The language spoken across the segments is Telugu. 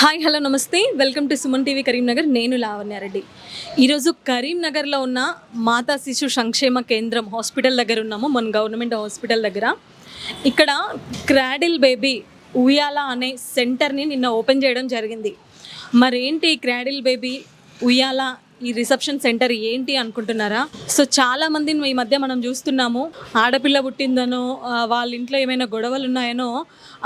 Hi hello నమస్తే. Welcome to Suman TV Karimnagar. నేను లావణ్యారెడ్డి ఈరోజు కరీంనగర్లో ఉన్న మాతా శిశు సంక్షేమ కేంద్రం హాస్పిటల్ దగ్గర ఉన్నాము. మన గవర్నమెంట్ హాస్పిటల్ దగ్గర. ఇక్కడ క్రాడిల్ బేబీ ఉయ్యాల అనే సెంటర్ని నిన్న ఓపెన్ చేయడం జరిగింది. మరేంటి క్రాడిల్ బేబీ ఉయ్యాల ఈ రిసెప్షన్ సెంటర్ ఏంటి అనుకుంటున్నారా? సో చాలా మందిని ఈ మధ్య మనం చూస్తున్నాము. ఆడపిల్ల పుట్టిందనో వాళ్ళ ఇంట్లో ఏమైనా గొడవలు ఉన్నాయనో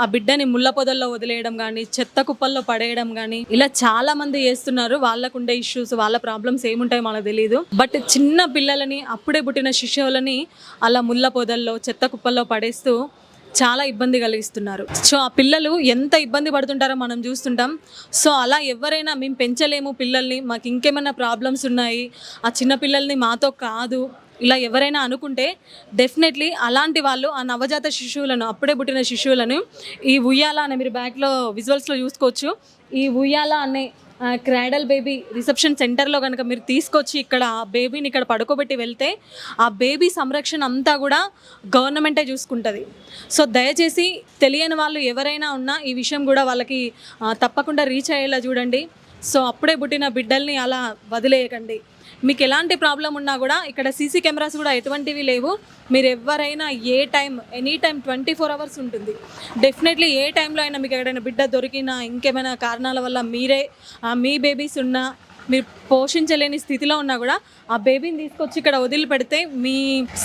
ఆ బిడ్డని ముళ్ళ పొదల్లో వదిలేయడం కానీ చెత్త కుప్పల్లో పడేయడం కానీ ఇలా చాలా మంది చేస్తున్నారు. వాళ్ళకుండే ఇష్యూస్ వాళ్ళ ప్రాబ్లమ్స్ ఏముంటాయో మనకు తెలియదు బట్ చిన్న పిల్లలని అప్పుడే పుట్టిన శిశువులని అలా ముళ్ళ పొదల్లో చెత్త కుప్పల్లో పడేస్తూ చాలా ఇబ్బంది కలిగిస్తున్నారు. సో ఆ పిల్లలు ఎంత ఇబ్బంది పడుతుంటారో మనం చూస్తుంటాం. సో అలా ఎవరైనా మేము పెంచలేము పిల్లల్ని మాకు ఇంకేమైనా ప్రాబ్లమ్స్ ఉన్నాయి ఆ చిన్న పిల్లల్ని మాతో కాదు ఇలా ఎవరైనా అనుకుంటే డెఫినెట్లీ అలాంటి వాళ్ళు ఆ నవజాత శిశువులను అప్పుడే పుట్టిన శిశువులను ఈ ఉయ్యాల అనే మీరు బ్యాక్లో విజువల్స్లో చూసుకోవచ్చు. ఈ ఉయ్యాల అనే క్రాడల్ బేబీ రిసెప్షన్ సెంటర్లో కనుక మీరు తీసుకొచ్చి ఇక్కడ ఆ బేబీని ఇక్కడ పడుకోబెట్టి వెళ్తే ఆ బేబీ సంరక్షణ అంతా కూడా గవర్నమెంటే చూసుకుంటుంది. సో దయచేసి తెలియని వాళ్ళు ఎవరైనా ఉన్నా ఈ విషయం కూడా వాళ్ళకి తప్పకుండా రీచ్ అయ్యేలా చూడండి. సో అప్పుడే పుట్టిన బిడ్డల్ని అలా వదిలేయకండి. మీకు ఎలాంటి ప్రాబ్లం ఉన్నా కూడా ఇక్కడ సీసీ కెమెరాస్ కూడా ఎటువంటివి లేవు. మీరు ఎవరైనా ఏ time any time twenty four hours ఉంటుంది. డెఫినెట్లీ ఏ టైంలో అయినా మీకు ఎక్కడైనా బిడ్డ దొరికినా ఇంకేమైనా కారణాల వల్ల మీరే ఆ, మీ బేబీస్ ఉన్నా మీరు పోషించలేని స్థితిలో ఉన్నా కూడా ఆ బేబీని తీసుకొచ్చి ఇక్కడ వదిలిపెడితే మీ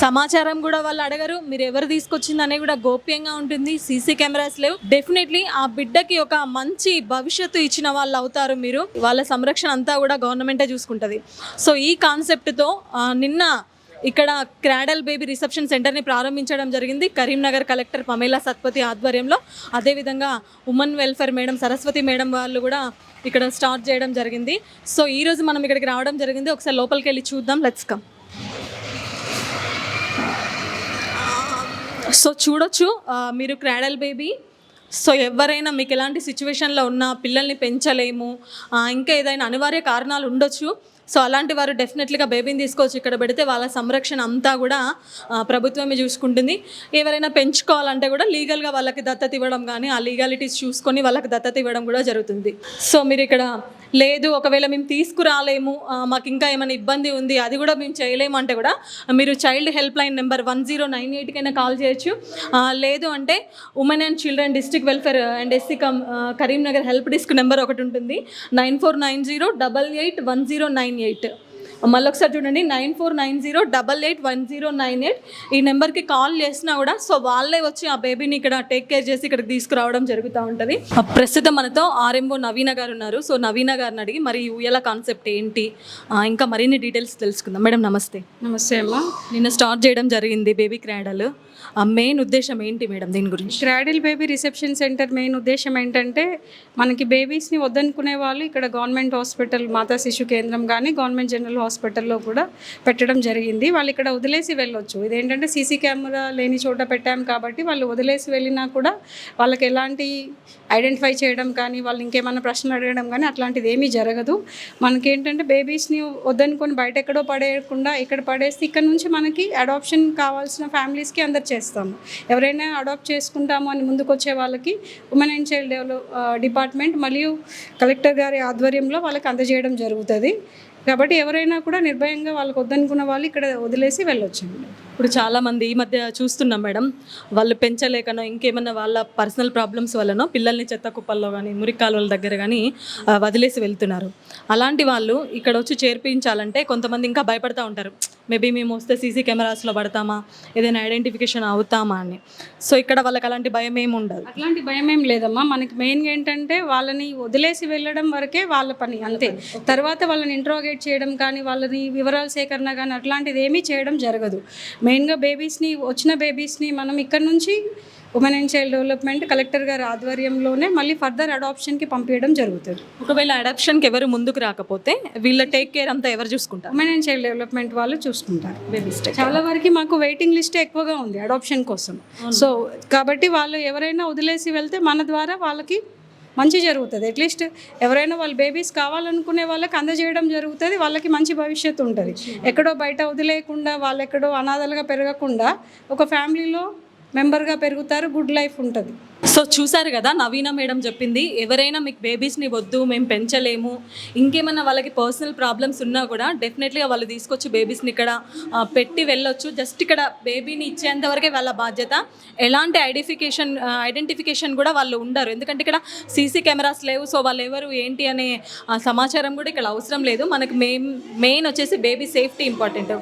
సమాచారం కూడా వాళ్ళు అడగరు. మీరు ఎవరు తీసుకొచ్చిందనే కూడా గోప్యంగా ఉంటుంది. సీసీ కెమెరాస్ లేవు. డెఫినెట్లీ ఆ బిడ్డకి ఒక మంచి భవిష్యత్తు ఇచ్చిన వాళ్ళు అవుతారు మీరు. వాళ్ళ సంరక్షణ అంతా కూడా గవర్నమెంటే చూసుకుంటుంది. సో ఈ కాన్సెప్ట్తో నిన్న ఇక్కడ క్రాడల్ బేబీ రిసెప్షన్ సెంటర్ని ప్రారంభించడం జరిగింది. కరీంనగర్ కలెక్టర్ పమేలా సత్పతి ఆధ్వర్యంలో. అదేవిధంగా women welfare madam Saraswati madam వాళ్ళు కూడా ఇక్కడ స్టార్ట్ చేయడం జరిగింది. సో ఈరోజు మనం ఇక్కడికి రావడం జరిగింది. ఒకసారి లోపలికి వెళ్ళి చూద్దాం. లెట్స్ కమ్ సో చూడొచ్చు మీరు క్రాడల్ బేబీ. సో ఎవరైనా మీకు ఎలాంటి సిచ్యువేషన్లో ఉన్నా పిల్లల్ని పెంచలేము. ఇంకా ఏదైనా అనివార్య కారణాలు ఉండొచ్చు. సో అలాంటి వారు డెఫినెట్లీగా బేబీని తీసుకొచ్చి ఇక్కడ పెడితే వాళ్ళ సంరక్షణ అంతా కూడా ప్రభుత్వమే చూసుకుంటుంది. ఎవరైనా పెంచుకోవాలంటే కూడా లీగల్గా వాళ్ళకి దత్తత ఇవ్వడం కానీ ఆ లీగాలిటీస్ చూసుకొని వాళ్ళకి దత్తత ఇవ్వడం కూడా జరుగుతుంది. సో మీరు ఇక్కడ లేదు ఒకవేళ మేము తీసుకురాలేము మాకు ఇంకా ఏమైనా ఇబ్బంది ఉంది అది కూడా మేము చేయలేము అంటే కూడా మీరు child help line number one zero nine ఎయిట్కైనా call చేయొచ్చు. లేదు అంటే women and children district welfare and SC cum Karimnagar help desk number ఒకటి ఉంటుంది. Nine four nine zero double eight one zero nine eight మళ్ళీ ఒకసారి చూడండి nine four nine zero double eight one zero nine eight. ఈ నెంబర్కి కాల్ చేసినా కూడా సో వాళ్ళే వచ్చి ఆ బేబీని ఇక్కడ టేక్ కేర్ చేసి ఇక్కడికి తీసుకురావడం జరుగుతూ ఉంటుంది. ప్రస్తుతం మనతో ఆర్ఎంఓ నవీన గారు ఉన్నారు. సో నవీన గారిని అడిగి మరి ఉయ్యాల కాన్సెప్ట్ ఏంటి? ఇంకా మరిన్ని డీటెయిల్స్ తెలుసుకుందాం. మేడం నమస్తే. నమస్తే అమ్మ. నిన్న స్టార్ట్ చేయడం జరిగింది బేబీ క్రాడల్ మెయిన్ ఉద్దేశం ఏంటి మేడం దీని గురించి? Cradle baby reception centre main ఉద్దేశం ఏంటంటే మనకి బేబీస్ని వద్దనుకునే వాళ్ళు ఇక్కడ గవర్నమెంట్ హాస్పిటల్ మాతా శిశు కేంద్రం కానీ గవర్నమెంట్ జనరల్ హాస్పిటల్లో కూడా పెట్టడం జరిగింది. వాళ్ళు ఇక్కడ వదిలేసి వెళ్ళొచ్చు. ఇదేంటంటే సీసీ కెమెరా లేని చోట పెట్టాం కాబట్టి వాళ్ళు వదిలేసి వెళ్ళినా కూడా వాళ్ళకి ఎలాంటి ఐడెంటిఫై చేయడం కానీ వాళ్ళు ఇంకేమైనా ప్రశ్నలు అడగడం కానీ అట్లాంటిది ఏమీ జరగదు. మనకేంటంటే బేబీస్ని వద్దనుకొని బయట ఎక్కడో పడేయకుండా ఇక్కడ పడేస్తే ఇక్కడ నుంచి మనకి అడాప్షన్ కావాల్సిన ఫ్యామిలీస్కి అందరు చేస్తాము. ఎవరైనా అడాప్ట్ చేసుకుంటాము అని ముందుకు వచ్చే వాళ్ళకి women and child develop department మరియు కలెక్టర్ గారి ఆధ్వర్యంలో వాళ్ళకి అందజేయడం జరుగుతుంది. కాబట్టి ఎవరైనా కూడా నిర్భయంగా వాళ్ళకి వద్దనుకున్న వాళ్ళు ఇక్కడ వదిలేసి వెళ్ళొచ్చండి. ఇప్పుడు చాలా మంది ఈ మధ్య చూస్తున్నాం మేడం. వాళ్ళు పెంచలేకనో ఇంకేమన్నా వాళ్ళ పర్సనల్ ప్రాబ్లమ్స్ వల్లనో పిల్లల్ని చెత్త కుప్పల్లో కానీ మురికాలువల దగ్గర కానీ వదిలేసి వెళ్తున్నారు. అలాంటి వాళ్ళు ఇక్కడ వచ్చి చేర్పించాలంటే కొంతమంది ఇంకా భయపడతా ఉంటారు. మేబీ మేము వస్తే సీసీ కెమెరాస్లో పడతామా? ఏదైనా ఐడెంటిఫికేషన్ అవుతామా అని. సో ఇక్కడ వాళ్ళకి అలాంటి భయం ఏమి ఉండదు. అట్లాంటి భయం ఏం లేదమ్మా. మనకి మెయిన్గా ఏంటంటే వాళ్ళని వదిలేసి వెళ్ళడం వరకే వాళ్ళ పని అంతే. తర్వాత వాళ్ళని ఇంట్రోగేట్ చేయడం కానీ వాళ్ళని వివరాల సేకరణ కానీ అట్లాంటిది ఏమీ చేయడం జరగదు. మెయిన్గా బేబీస్ని వచ్చిన బేబీస్ని మనం ఇక్కడ నుంచి women and child development collector గారి ఆధ్వర్యంలోనే మళ్ళీ ఫర్దర్ అడాప్షన్కి పంపించడం జరుగుతుంది. ఒకవేళ అడాప్షన్కి ఎవరు ముందుకు రాకపోతే వీళ్ళ టేక్ కేర్ అంతా ఎవరు చూసుకుంటారు? ఉమెన్ అండ్ చైల్డ్ డెవలప్మెంట్ వాళ్ళు చూసుకుంటారు. బేబీస్ చాలా వరకు మాకు వెయిటింగ్ లిస్ట్ ఎక్కువగా ఉంది అడాప్షన్ కోసం. సో కాబట్టి వాళ్ళు ఎవరైనా వదిలేసి వెళ్తే మన ద్వారా వాళ్ళకి మంచి జరుగుతుంది. అట్లీస్ట్ ఎవరైనా వాళ్ళ బేబీస్ కావాలనుకునే వాళ్ళకి అందజేయడం జరుగుతుంది. వాళ్ళకి మంచి భవిష్యత్తు ఉంటుంది. ఎక్కడో బయట వదిలేయకుండా వాళ్ళు ఎక్కడో అనాథలుగా పెరగకుండా ఒక ఫ్యామిలీలో మెంబర్గా పెరుగుతారు. గుడ్ లైఫ్ ఉంటుంది. సో చూసారు కదా నవీన మేడం చెప్పింది ఎవరైనా మీకు బేబీస్ని వద్దు మేము పెంచలేము ఇంకేమైనా వాళ్ళకి పర్సనల్ ప్రాబ్లమ్స్ ఉన్నా కూడా డెఫినెట్లీగా వాళ్ళు తీసుకొచ్చి బేబీస్ని ఇక్కడ పెట్టి వెళ్ళొచ్చు. జస్ట్ ఇక్కడ బేబీని ఇచ్చేంత వరకే వాళ్ళ బాధ్యత. ఎలాంటి ఐడెంటిఫికేషన్ ఐడెంటిఫికేషన్ కూడా వాళ్ళు ఉండరు. ఎందుకంటే ఇక్కడ సీసీ కెమెరాస్ లేవు సో వాళ్ళు ఎవరు ఏంటి అనే సమాచారం కూడా ఇక్కడ అవసరం లేదు. మనకు మెయిన్ మెయిన్ వచ్చేసి బేబీ సేఫ్టీ ఇంపార్టెంట్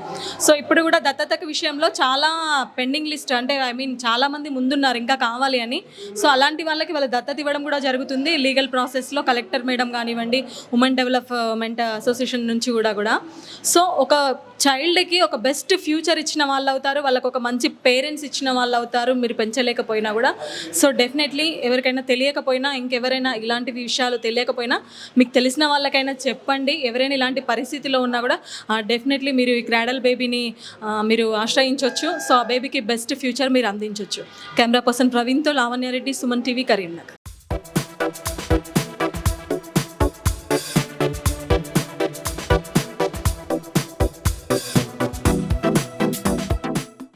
సో ఇప్పుడు కూడా దత్తతకు విషయంలో చాలా పెండింగ్ లిస్ట్ అంటే ఐ మీన్ చాలామంది ముందున్నారు ఇంకా కావాలి అని. సో అలాంటి వాళ్ళకి వాళ్ళు దత్తత ఇవ్వడం కూడా జరుగుతుంది. లీగల్ ప్రాసెస్లో కలెక్టర్ మేడం కానివ్వండి ఉమెన్ డెవలప్మెంట్ అసోసియేషన్ నుంచి కూడా కూడా. సో ఒక చైల్డ్కి ఒక బెస్ట్ ఫ్యూచర్ ఇచ్చిన వాళ్ళు అవుతారు వాళ్ళకి ఒక మంచి పేరెంట్స్ ఇచ్చిన వాళ్ళు అవుతారు మీరు పెంచలేకపోయినా కూడా. సో డెఫినెట్లీ ఎవరికైనా తెలియకపోయినా ఇంకెవరైనా ఇలాంటి విషయాలు తెలియకపోయినా మీకు తెలిసిన వాళ్ళకైనా చెప్పండి. ఎవరైనా ఇలాంటి పరిస్థితిలో ఉన్నా కూడా డెఫినెట్లీ మీరు ఈ క్రాడల్ బేబీని మీరు ఆశ్రయించవచ్చు సో ఆ బేబీకి బెస్ట్ ఫ్యూచర్ మీరు అందించవచ్చు కెమెరా పర్సన్ ప్రవీణ్తో లావణ్యారెడ్డి సుమన్ టీవీ కరీంనగర్.